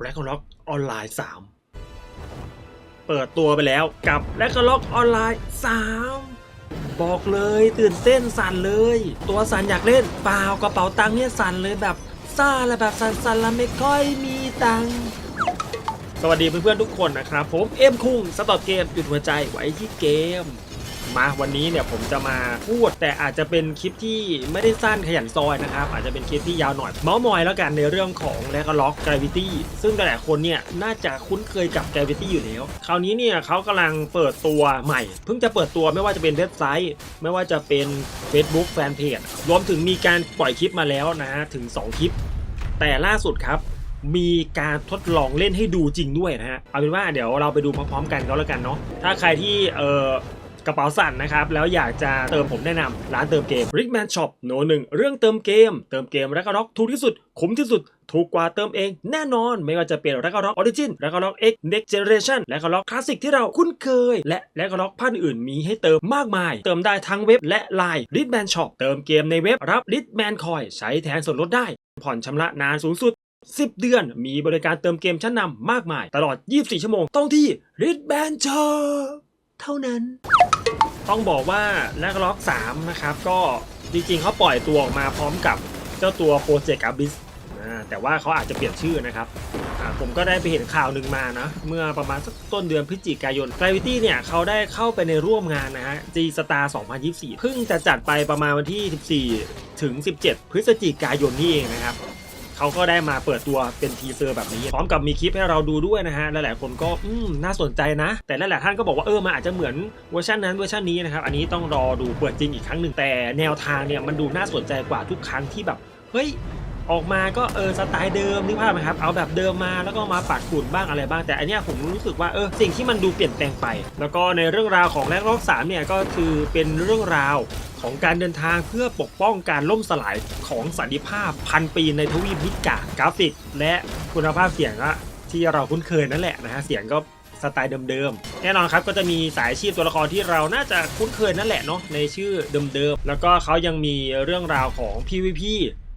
แร็กล็อกออนไลน์3เปิดตัวไปแล้วกับแร็กล็อกออนไลน์3บอกเลยตื่นเต้นสั่นเลย ตัวสั่นอยากเล่นเปล่ากระเป๋าตังค์เนี่ยสั่นเลยแบบซ่าและแบบสั่นๆแล้วไม่ค่อยมีตังค์สวัสดีเพื่อนๆทุกคนนะครับ ผมเอ็มคุงสตอร์เกมหยุดหัวใจไว้ที่เกม มาวันนี้เนี่ยผมจะมาพูด แต่อาจจะเป็นคลิปที่ไม่ได้สั้นขยันซอยนะครับ อาจจะเป็นคลิปที่ยาวหน่อย เมาส์มอยแล้วกันในเรื่องของแลกล็อก Gravity ซึ่งหลายคนเนี่ยน่าจะคุ้นเคยกับ Gravity อยู่แล้ว คราวนี้เนี่ยเขากำลังเปิดตัวใหม่ เพิ่งจะเปิดตัวไม่ว่าจะเป็นเว็บไซต์ ไม่ว่าจะเป็น Facebook Fanpage รวมถึงมีการปล่อยคลิปมาแล้วนะฮะถึง 2 คลิป แต่ล่าสุดครับมีการทดลองเล่นให้ดูจริงด้วยนะฮะ เอาเป็นว่าเดี๋ยวเราไปดูพร้อมๆกันก็แล้วกันเนาะ ถ้าใครที่เอ่อ กระเป๋าสั่นนะครับ แล้วอยากจะเติมผมแนะนำร้านเติมเกม Rickman Shop โนหนึ่งเรื่องเติมเกม เติมเกมแล้วก็ล็อกถูกที่สุด คุ้มที่สุดถูกกว่าเติมเองแน่นอนไม่ว่าจะเป็นแล้วก็ล็อกออริจินแล้วก็ล็อก X Next Generation แล้วก็ล็อกคลาสสิกที่เราคุ้นเคย และแล้วก็ล็อกพันอื่นมีให้เติมมากมาย เติมได้ทั้งเว็บและไลน์ Rickman Shop เติมเกมในเว็บรับ Rickman Coin ใช้แทนส่วนลดได้ ผ่อนชำระนานสูงสุด 10 เดือนมีบริการเติมเกมชั้นนำมากมาย ตลอด 24 ชั่วโมงต้องที่ r i d b a n d Shop เท่านั้น ต้องบอกว่าแลกล็อก3นะครับก็จริงๆเขาปล่อยตัวออกมาพร้อมกับเจ้าตัว Project Abyss อ่าแต่ว่าเขาอาจจะเปลี่ยนชื่อนะครับผมก็ได้ไปเห็นข่าวหนึ่งมานะ เมื่อประมาณสักต้นเดือนพฤศจิกายน Gravity เนี่ยเขาได้เข้าไปในร่วมงานนะฮะ G Star 2024 เพิ่งจะจัดไปประมาณวันที่ 14 ถึง 17 พฤศจิกายนนี่เองนะครับ เขาก็ได้มาเปิดตัวเป็นทีเซอร์แบบนี้ พร้อมกับมีคลิปให้เราดูด้วยนะฮะหลายๆคนก็อืมน่าสนใจนะ แต่หลายๆท่านก็บอกว่าเออมันอาจจะเหมือนเวอร์ชันนั้นเวอร์ชันนี้นะครับอันนี้ต้องรอดูเปิดจริงอีกครั้งหนึ่งแต่แนวทางเนี่ยมันดูน่าสนใจกว่าทุกครั้งที่แบบเฮ้ย ออกมาก็เออสไตล์เดิมนึกภาพไหมครับเอาแบบเดิมมาแล้วก็มาปัดฝุ่นบ้างอะไรบ้างแต่อันเนี้ยผมรู้สึกว่าเออสิ่งที่มันดูเปลี่ยนแปลงไป แล้วก็ในเรื่องราวของแรกรอบสามเนี่ยก็คือเป็นเรื่องราวของการเดินทางเพื่อปกป้องการล่มสลายของสันติภาพพันปีในทวีปมิกากราฟิก และคุณภาพเสียงอะที่เราคุ้นเคยนั่นแหละนะฮะเสียงก็สไตล์เดิมๆ แน่นอนครับก็จะมีสายชีพตัวละครที่เราน่าจะคุ้นเคยนั่นแหละเนาะในชื่อเดิมๆ แล้วก็เขายังมีเรื่องราวของ PVP อ่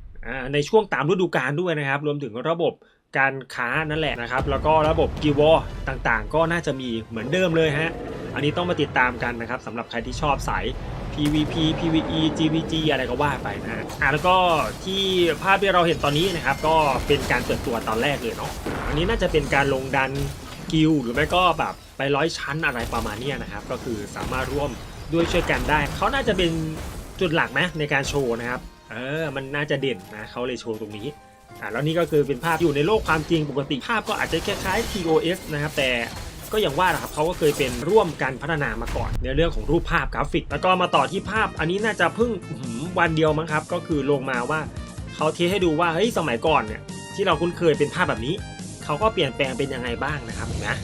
ในช่วงตามฤดูกาลด้วยนะครับ รวมถึงระบบการค้านั่นแหละนะครับ แล้วก็ระบบกิวอต่างๆ ก็น่าจะมีเหมือนเดิมเลยฮะ อันนี้ต้องมาติดตามกันนะครับสำหรับใครที่ชอบสาย PVP PVE GVG อะไรก็ว่าไปนะฮะอะแล้วก็ที่ภาพที่เราเห็นตอนนี้นะครับ ก็เป็นการเปิดตัวตอนแรกเลยเนาะ อันนี้น่าจะเป็นการลงดันกิลหรือไม่ก็แบบไปร้อยชั้นอะไรประมาณนี้นะครับ ก็คือสามารถร่วมด้วยช่วยกันได้ เขาน่าจะเป็นจุดหลักนะในการโชว์นะครับ เออมันน่าจะเด่นนะเขาเลยโชว์ตรงนี้อ่าแล้วนี่ก็คือเป็นภาพอยู่ในโลกความจริงปกติภาพก็อาจจะคล้ายๆ TOS นะครับแต่ก็อย่างว่านะครับเขาก็เคยเป็นร่วมกันพัฒนามาก่อน ในเรื่องของรูปภาพกราฟิก แล้วก็มาต่อที่ภาพ อันนี้น่าจะเพิ่งวันเดียวมั้งครับ ก็คือลงมาว่าเขาเทสให้ดูว่าเฮ้ยสมัยก่อนเนี่ยที่เราคุ้นเคยเป็นภาพแบบนี้เขาก็เปลี่ยนแปลงเป็นยังไงบ้างนะครับนะ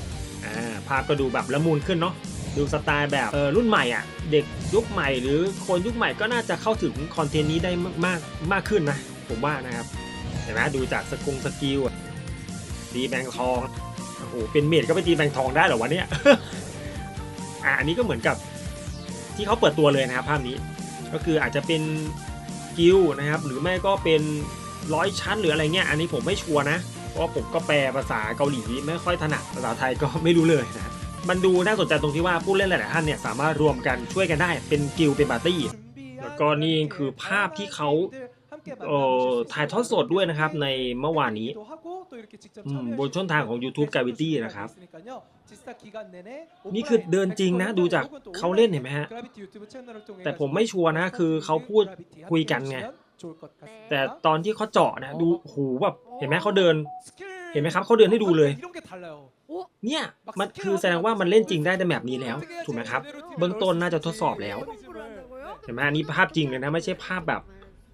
อ่าภาพก็ดูแบบละมุนขึ้นเนาะ ดูสไตล์แบบเออรุ่นใหม่อะเด็กยุคใหม่หรือคนยุคใหม่ก็น่าจะเข้าถึงคอนเทนต์นี้ได้มากมากขึ้นนะผมว่านะครับเห็นไหมดูจากสกุงสกิลตีแบงทองโอ้โหเป็นเมดก็ไปตีแบงทองได้เหรอวะเนี่ยอะอันนี้ก็เหมือนกับที่เขาเปิดตัวเลยนะครับภาพนี้ก็คืออาจจะเป็นกิลนะครับหรือไม่ก็เป็นร้อยชั้นหรืออะไรเงี้ยอันนี้ผมไม่ชัวร์นะเพราะผมก็แปลภาษาเกาหลีไม่ค่อยถนัดภาษาไทยก็ไม่รู้เลยนะ มันดูน่าสนใจตรงที่ว่าผู้เล่นหลายๆท่านเนี่ยสามารถรวมกันช่วยกันได้เป็นกิลเป็นปาร์ตี้แล้วก็นี่คือภาพที่เขาเอ่อถ่ายทอดสดด้วยนะครับในเมื่อวานนี้บนช่องทางของ YouTube Gravity นะครับ นี่คือเดินจริงนะดูจากเขาเล่นเห็นไหมฮะ แต่ผมไม่ชัวร์นะคือเขาพูดคุยกันไง แต่ตอนที่เขาเจาะนะดูโอ้โหแบบเห็นไหมเขาเดิน เห็นไหมครับเขาเดินให้ดูเลย เนี่ยมันคือแสดงว่ามันเล่นจริงได้ในแบบนี้แล้ว ถูกไหมครับ เบื้องต้นน่าจะทดสอบแล้วเห็นไหมอันนี้ภาพจริงเลยนะไม่ใช่ภาพแบบ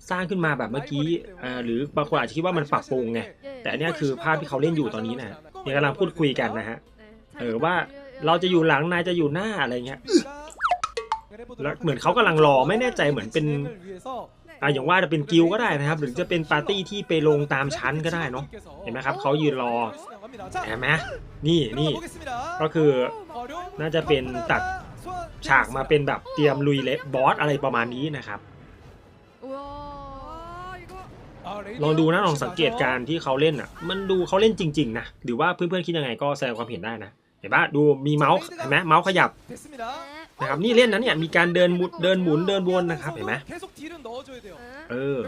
สร้างขึ้นมาแบบเมื่อกี้อ่าหรือบางคนอาจจะคิดว่ามันปรับปรุงไงแต่อันเนี้ยคือภาพที่เขาเล่นอยู่ตอนนี้นะเนี่ยกำลังพูดคุยกันนะฮะเออว่าเราจะอยู่หลังนายจะอยู่หน้าอะไรเงี้ยแล้วเหมือนเขากำลังรอไม่แน่ใจเหมือนเป็น อะอย่างว่าจะเป็นกิลก็ได้นะครับ หรือจะเป็นปาร์ตี้ที่ไปลงตามชั้นก็ได้เนาะเห็นไหมครับเขายืนรอเห็นไหมนี่นี่ก็คือน่าจะเป็นตัดฉากมาเป็นแบบเตรียมลุยเลบอสอะไรประมาณนี้นะครับลองดูนะลองสังเกตการที่เขาเล่นอะ มันดูเขาเล่นจริง ๆ นะหรือว่าเพื่อนๆคิดยังไงก็แสดงความเห็นได้นะเห็นปะดูมีเมาส์เห็นไหมเมาส์ขยับ นะครับนี่เล่นนะเนี่ยมีการเดินมุดเดินหมุนเดินวนนะครับเห็นไหมเออ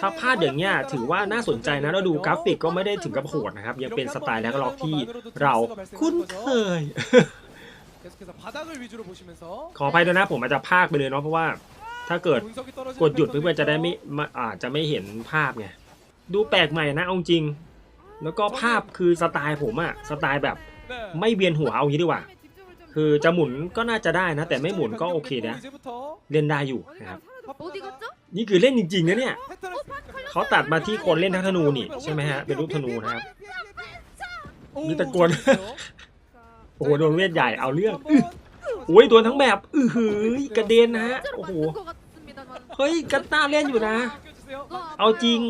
ถ้าพลาดอย่างเงี้ยถือว่าน่าสนใจนะเราดูกราฟิกก็ไม่ได้ถึงกับโหดนะครับ ยังเป็นสไตล์แล็วกล็อกที่เราคุ้นเคยขออภัยด้วยนะผมอาจจะพากไปเลยเนาะเพราะว่าถ้าเกิดกดหยุดเพื่อนๆจะได้ไม่อาจจะไม่เห็นภาพไงดูแปลกใหม่นะเอาจริง แล้วก็ภาพคือสไตล์ผมอะสไตล์แบบไม่เวียนหัวเอางี้ดีกว่า คือจะหมุนก็น่าจะได้นะ แต่ไม่หมุนก็โอเคนะ เล่นได้อยู่นะครับ นี่คือเล่นจริงๆนะเนี่ยเขาตัดมาที่คนเล่นทั้งธนูนี่ใช่ไหมฮะ เป็นรูปธนูนะครับ มีตะโกนโอ้โหโดนเวทใหญ่เอาเรื่องโอ้ยโดนทั้งแบบเอือหือกระเด็นนะฮะโอ้โหเฮ้ยกัตต้าเล่นอยู่นะ เอาจริง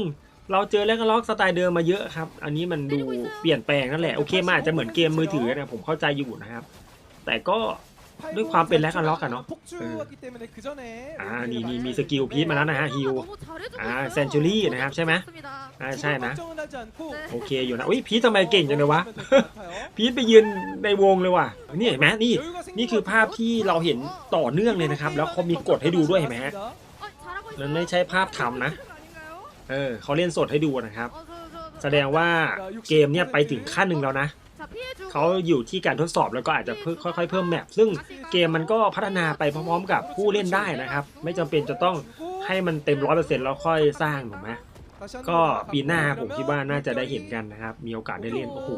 เราเจอแล้วก็ล็อกสไตล์เดิมมาเยอะครับ อันนี้มันดูเปลี่ยนแปลงนั่นแหละ โอเคมาอาจจะเหมือนเกมมือถือนะผมเข้าใจอยู่นะครับ แต่ก็ด้วยความเป็นแลกกันล็อกอะเนาะอ่านี่นี่มีสกิลพีทมาแล้วนะฮะฮิวอ่าเซนจูรี่นะครับใช่ไหมอ่าใช่นะ โอเคอยู่นะอุ้ยพีททำไมเก่งจังเลยวะ พีทไปยืนในวงเลยว่ะ นี่เห็นไหมนี่ นี่คือภาพที่เราเห็นต่อเนื่องเลยนะครับ แล้วเขามีกดให้ดูด้วยเห็นไหมฮะมันไม่ใช่ภาพทำนะ เออเขาเล่นสดให้ดูนะครับ แสดงว่าเกมเนี่ยไปถึงขั้นหนึ่งแล้วนะ เขาอยู่ที่การทดสอบแล้วก็อาจจะค่อยๆเพิ่มแมปซึ่งเกมมันก็พัฒนาไปพร้อมๆ กับผู้เล่นได้นะครับ ไม่จำเป็นจะต้องให้มันเต็มร้อยเปอร์เซ็นต์แล้วค่อยสร้างถูกไหมก็ปีหน้าผมคิดว่าน่าจะได้เห็นกันนะครับ มีโอกาสได้เล่นโอ้โห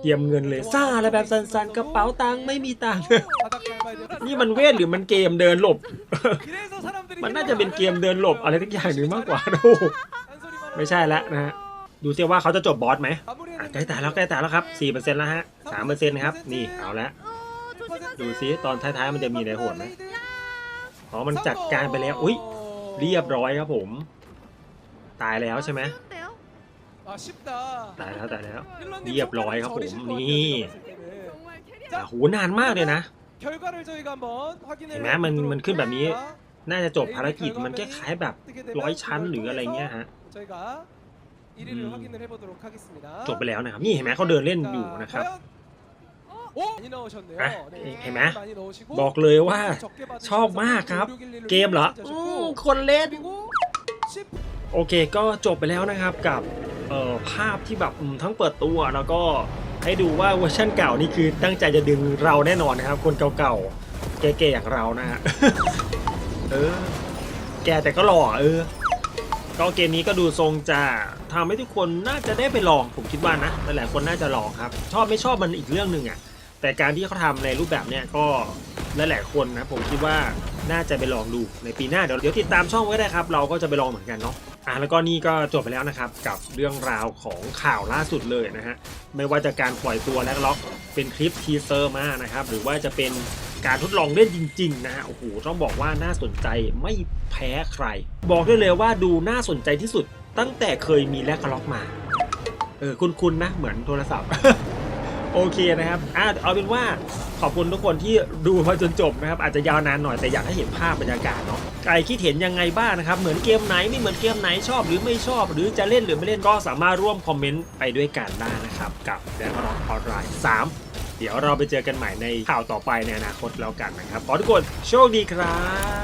เตรียมเงินเลยซ่าอะไรแบบสันๆกระเป๋าตังค์ไม่มีตังค์นี่มันเวทหรือมันเกมเดินหลบ มันน่าจะเป็นเกมเดินหลบอะไรทุกอย่างหนึ่งมากกว่าโอ้ไม่ใช่แล้วนะฮะดูเสียว่าเขาจะจบบอสไหม ใกล้แตาแล้วใกล้แตาแล้วครับสี่เปอร์เซ็นต์แล้วฮะสามเปอร์เซ็นต์ครับ นี่เอาละดูซิตอนท้ายๆมันจะมีอะไรโหดไหมอ๋อมันจัดการไปแล้ว อุ้ยเรียบร้อยครับผม ตายแล้วใช่ไหมตายแล้วตายแล้ว เรียบร้อยครับผมนี่โอ้โหนานมากเลยนะเห็นไหมมันมันขึ้นแบบนี้ น่าจะจบภารกิจมันคล้ายแบบร้อยชั้นหรืออะไรเงี้ยฮะ 1위를 음. 확인을 해보도록 하겠습니다. จบไปแล้วนะครับ นี่เห็นไหมเขาเดินเล่นอยู่ 자, นะครับ 과연- 오! 많이 넣으셨네요. 아, 네, ห็นไหม 많이 넣으시고 บอกเลยว่า 적게 받으시면서 ชอบมากครับ 5611 เกมเหรอ 차지하셨고 อืมคนเล่น 그리고 10 โอเคก็จบไปแล้วนะครับกับเอ่อภาพที่แบบอืมทั้งเปิดตัวแล้วก็ให้ดูว่าเวอร์ชันเก่านี่คือตั้งใจจะดึงเราแน่นอนนะครับ คนเก่าๆแก่ๆอย่างเรานะฮะ เออ แกแต่ก็หล่อเออ ก็เกมนี้ก็ดูทรงจะทำให้ทุกคนน่าจะได้ไปลองผมคิดว่านะหลายๆคนน่าจะลองครับ ชอบไม่ชอบมันอีกเรื่องหนึ่งอะแต่การที่เขาทำในรูปแบบเนี้ยก็หลายๆคนนะผมคิดว่าน่าจะไปลองดูในปีหน้าเดี๋ยวเดี๋ยวติดตามช่องไว้ได้ครับ เราก็จะไปลองเหมือนกันเนาะอะแล้วก็นี่ก็จบไปแล้วนะครับกับเรื่องราวของข่าวล่าสุดเลยนะฮะไม่ว่าจะการปล่อยตัวแลกล็อกเป็นคลิปทีเซอร์มานะครับหรือว่าจะเป็น การทดลองเล่นจริง ๆ นะฮะโอ้โหต้องบอกว่าน่าสนใจไม่แพ้ใคร บอกได้เลยว่าดูน่าสนใจที่สุด ตั้งแต่เคยมีแลกล็อกมา เออคุณๆนะ เหมือนโทรศัพท์ โอเคนะครับอะเอาเป็นว่าขอบคุณทุกคนที่ดูมาจนจบนะครับ อาจจะยาวนานหน่อยแต่อยากให้เห็นภาพบรรยากาศเนาะใครคิดเห็นยังไงบ้างนะครับ เหมือนเกมไหนไม่เหมือนเกมไหนชอบหรือไม่ชอบ หรือจะเล่นหรือไม่เล่นก็สามารถร่วมคอมเมนต์ไปด้วยกันได้นะครับ กับแดนร็อกออนไลน์3 เดี๋ยวเราไปเจอกันใหม่ในข่าวต่อไปในอนาคตแล้วกันนะครับขอทุกคนโชคดีครับ